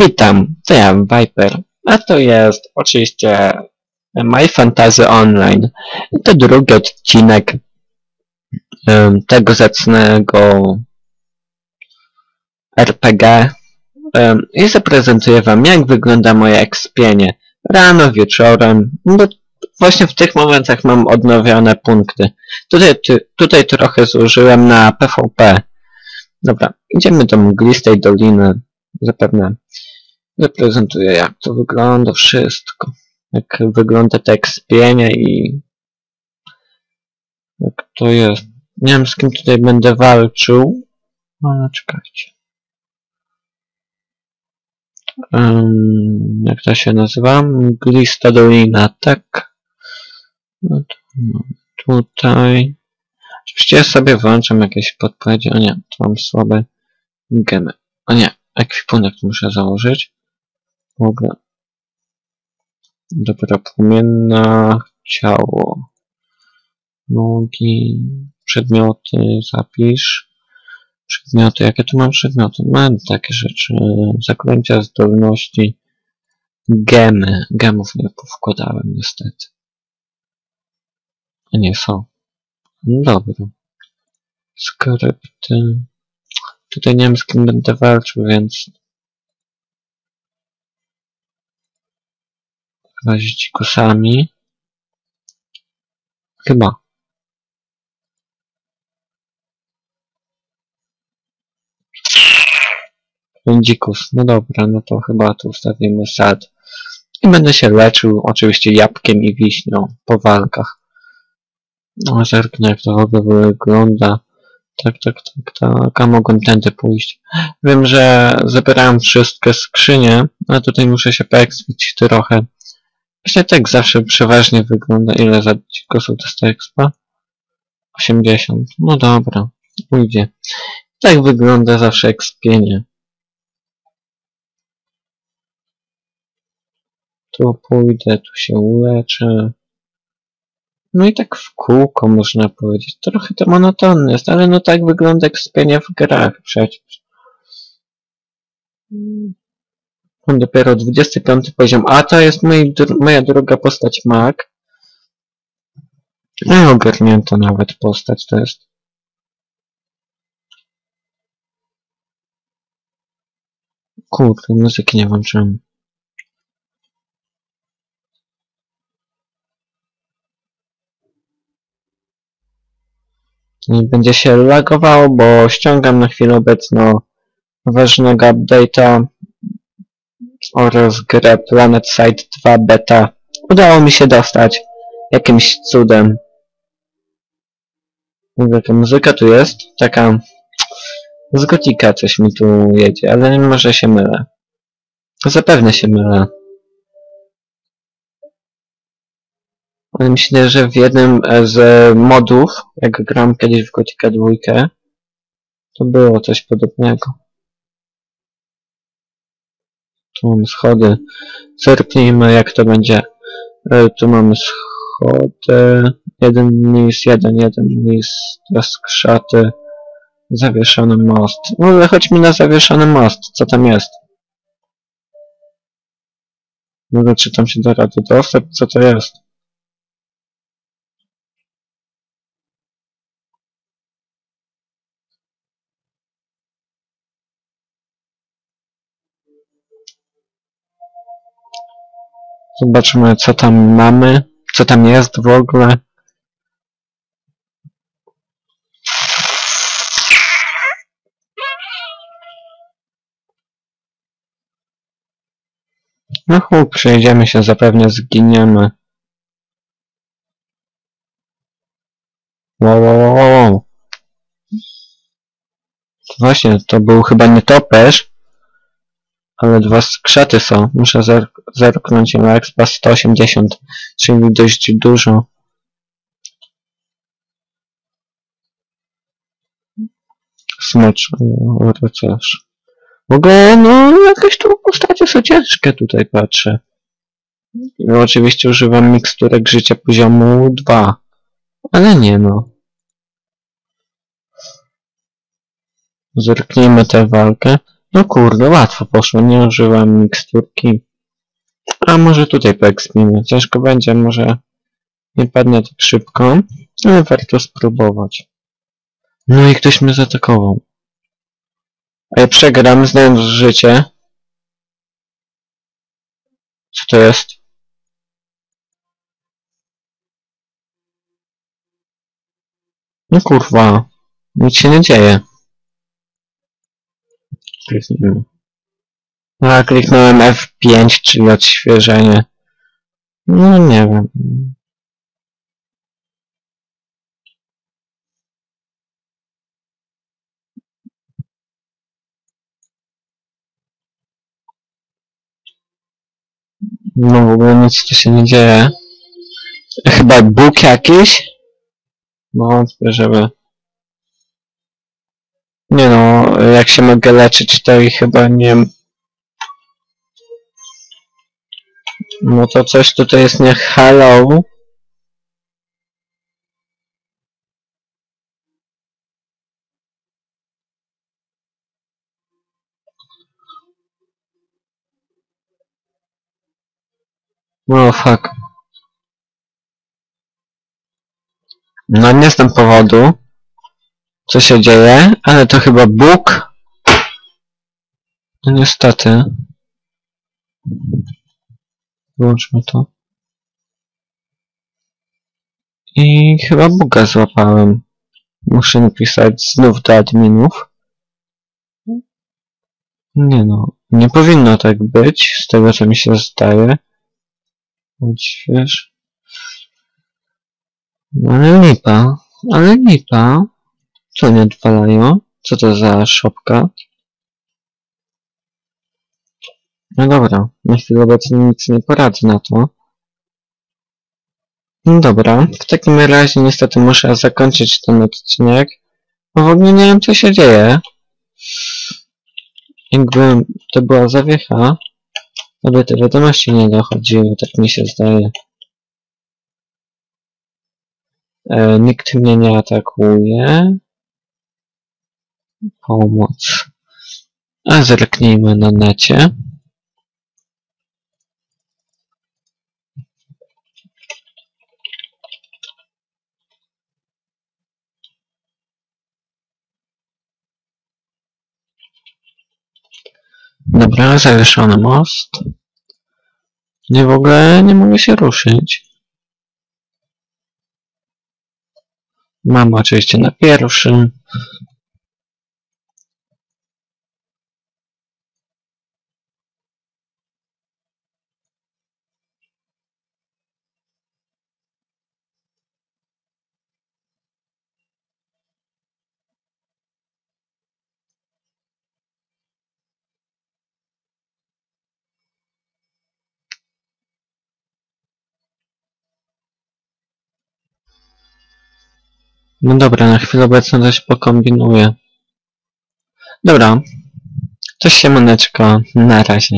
Witam, to ja, Viper, a to jest oczywiście My Fantasy Online. To drugi odcinek em, tego zacnego RPG em, i zaprezentuję wam jak wygląda moje ekspienie. Rano, wieczorem, no właśnie w tych momentach mam odnowione punkty. Tutaj, ty, tutaj trochę zużyłem na PvP. Dobra, idziemy do mglistej doliny. Zapewne zaprezentuję jak to wygląda wszystko. Jak wygląda te ekspienie i jak to jest. Nie wiem z kim tutaj będę walczył. No, czekajcie. Um, jak to się nazywa? Mglista dolina, tak. No to mamy tutaj. Oczywiście ja sobie włączam jakieś podpowiedzi. O nie, tu mam słabe gemy. O nie, ekwipunek muszę założyć. W ogóle. Dobra, płomienna, ciało, nogi, przedmioty, zapisz. Przedmioty, jakie tu mam przedmioty? Mam takie rzeczy. Zaklęcia zdolności. Gemy. Gemów nie powkładałem niestety. A nie są. Dobra. Skrypty. Tutaj nie wiem z kim będę walczył, więc z dzikusami. Chyba. Dzikus. No dobra, no to chyba tu ustawimy sad. I będę się leczył oczywiście jabłkiem i wiśnią po walkach. No, zerknę jak to w ogóle wygląda. Tak, tak, tak, tak, a mogłem tędy pójść. Wiem, że zabierałem wszystkie skrzynie, a tutaj muszę się poekspić trochę. Właśnie tak zawsze przeważnie wygląda. Ile za dzikosów dostaję expa? 80. No dobra, ujdzie. Tak wygląda zawsze ekspienie. Tu pójdę, tu się uleczę. No i tak w kółko można powiedzieć. Trochę to monotonne jest, ale no tak wygląda ekspienie w grach przecież. Mam dopiero 25 poziom, a to jest mój, moja druga postać mag. No ogarnięta nawet postać to jest. Kurde, muzyki nie włączyłem. Będzie się lagowało, bo ściągam na chwilę obecną ważnego update'a oraz grę Planet Side 2 Beta. Udało mi się dostać jakimś cudem. Jaka muzyka tu jest? Taka z gotika coś mi tu jedzie, ale może się mylę. Zapewne się mylę. Myślę, że w jednym z modów, jak gram kiedyś w Gotika 2, to było coś podobnego. Tu mamy schody. Zerknijmy jak to będzie. E, tu mamy schody. Jeden nis, jeden, jeden nis. Teraz krzaty. Zawieszony most. No chodźmy na zawieszony most. Co tam jest? Mówię, czy tam się da rady dostać? Co to jest? Zobaczymy, co tam mamy, co tam jest w ogóle. No chłop, przejdziemy się, zapewne zginiemy. Wow, wow, wow, wow. Właśnie, to był chyba nie toperz, ale dwa skrzaty są. Muszę zer zerknąć na expa 180, czyli dość dużo. Smocz, rycerz. W ogóle, no, jakieś tu postacie są ciężkie tutaj patrzę. No, oczywiście używam miksturek życia poziomu 2. Ale nie no. Zerknijmy tę walkę. No kurde, łatwo poszło, nie użyłem miksturki. A może tutaj poekspimy. Ciężko będzie, może nie padnę tak szybko, ale warto spróbować. No i ktoś mnie zaatakował. A ja przegram, znając życie. Co to jest? No kurwa, nic się nie dzieje. Kliknijmy. A, kliknąłem F5, czyli odświeżenie. No nie wiem. No w ogóle nic tu się nie dzieje. Chyba Bóg jakiś? No wątpię, żeby... Jak się mogę leczyć, to i chyba nie... No to coś tutaj jest nie hello. No fuck. No nie znam powodu, co się dzieje, ale to chyba Bóg. No niestety. Wyłączmy to. I chyba Buga złapałem. Muszę napisać znów do adminów. Nie no, nie powinno tak być, z tego co mi się zdaje. Odśwież. No ale lipa, ale lipa. Co nie odwalają? Co to za szopka? No dobra, na chwilę obecną nic nie poradzę na to. No dobra, w takim razie niestety muszę zakończyć ten odcinek. Bo w ogóle nie wiem co się dzieje. Jakby to była zawiecha, aby te wiadomości nie dochodziły, tak mi się zdaje. E, nikt mnie nie atakuje. Pomoc. A zerknijmy na necie. Dobra, zawieszony most. Nie w ogóle nie mogę się ruszyć. Mam oczywiście na pierwszym. No dobra, na chwilę obecną coś pokombinuję. Dobra. To siemaneczko. Na razie.